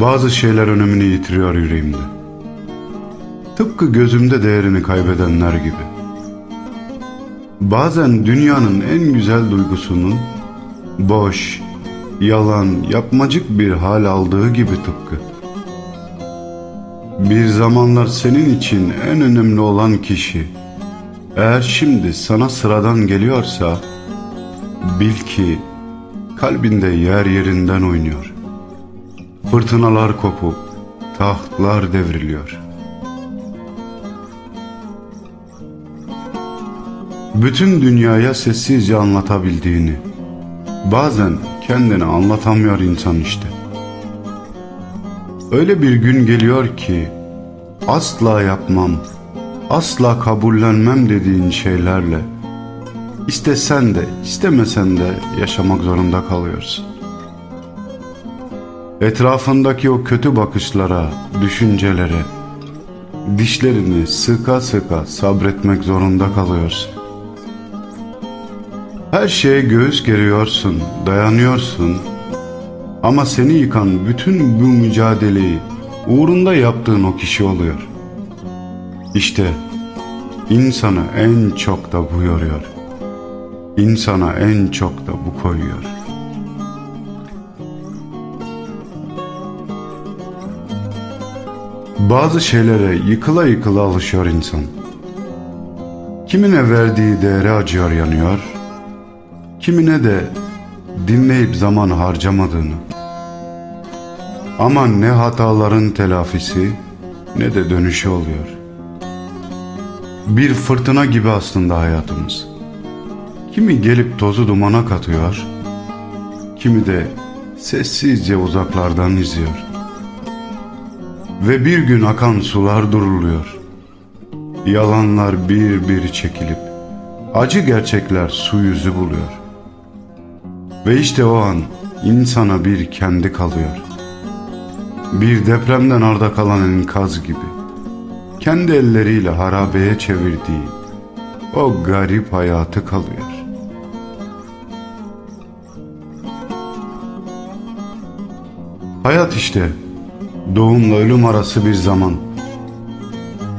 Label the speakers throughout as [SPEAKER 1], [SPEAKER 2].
[SPEAKER 1] Bazı şeyler önemini yitiriyor yüreğimde. Tıpkı gözümde değerini kaybedenler gibi. Bazen dünyanın en güzel duygusunun boş, yalan, yapmacık bir hal aldığı gibi tıpkı. Bir zamanlar senin için en önemli olan kişi eğer şimdi sana sıradan geliyorsa bil ki kalbinde yer yerinden oynuyor. Fırtınalar kopup tahtlar devriliyor. Bütün dünyaya sessizce anlatabildiğini bazen kendini anlatamıyor insan işte. Öyle bir gün geliyor ki asla yapmam, asla kabullenmem dediğin şeylerle istesen de istemesen de yaşamak zorunda kalıyorsun. Etrafındaki o kötü bakışlara, düşüncelere, dişlerini sıka sıka sabretmek zorunda kalıyorsun. Her şeye göğüs geriyorsun, dayanıyorsun. Ama seni yıkan bütün bu mücadeleyi uğrunda yaptığın o kişi oluyor. İşte insanı en çok da bu yoruyor. İnsana en çok da bu koyuyor. Bazı şeylere yıkıla yıkıla alışıyor insan. Kimine verdiği değere acıyor yanıyor, kimine de dinleyip zaman harcamadığını. Ama ne hataların telafisi ne de dönüşü oluyor. Bir fırtına gibi aslında hayatımız. Kimi gelip tozu dumana katıyor, kimi de sessizce uzaklardan izliyor. Ve bir gün akan sular duruluyor. Yalanlar bir bir çekilip acı gerçekler su yüzü buluyor. Ve işte o an insana bir kendi kalıyor. Bir depremden arda kalan enkaz gibi. Kendi elleriyle harabeye çevirdiği o garip hayatı kalıyor. Hayat işte doğumla ölüm arası bir zaman.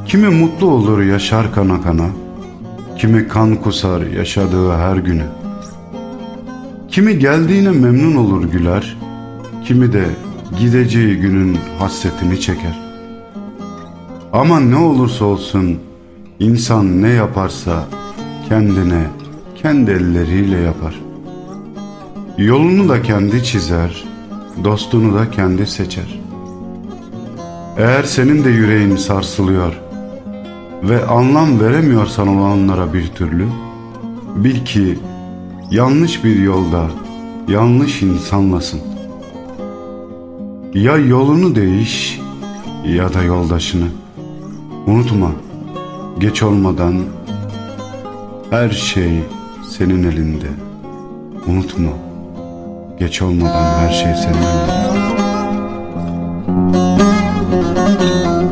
[SPEAKER 1] Kimi mutlu olur yaşar kana kana, kimi kan kusar yaşadığı her günü. Kimi geldiğine memnun olur güler, kimi de gideceği günün hasretini çeker. Ama ne olursa olsun insan ne yaparsa kendine, kendi elleriyle yapar. Yolunu da kendi çizer, dostunu da kendi seçer. Eğer senin de yüreğin sarsılıyor ve anlam veremiyorsan olanlara bir türlü, bil ki yanlış bir yolda, yanlış insanlasın. Ya yolunu değiş ya da yoldaşını. Unutma, geç olmadan her şey senin elinde. Unutma, geç olmadan her şey senin elinde. Müzik